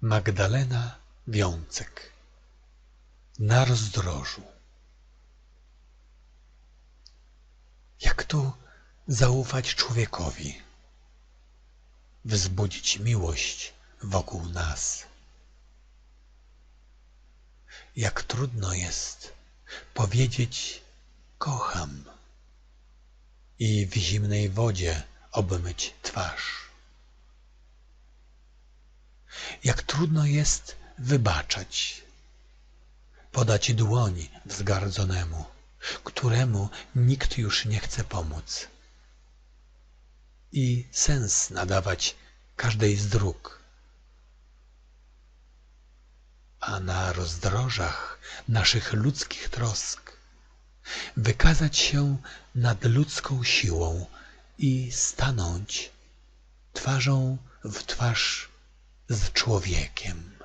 Magdalena Wiącek Na rozdrożu Jak tu zaufać człowiekowi, wzbudzić miłość wokół nas? Jak trudno jest powiedzieć kocham i w zimnej wodzie obmyć twarz. Jak trudno jest wybaczać, podać dłoń wzgardzonemu, któremu nikt już nie chce pomóc. I sens nadawać każdej z dróg. A na rozdrożach naszych ludzkich trosk wykazać się nad ludzką siłą i stanąć twarzą w twarz z człowiekiem.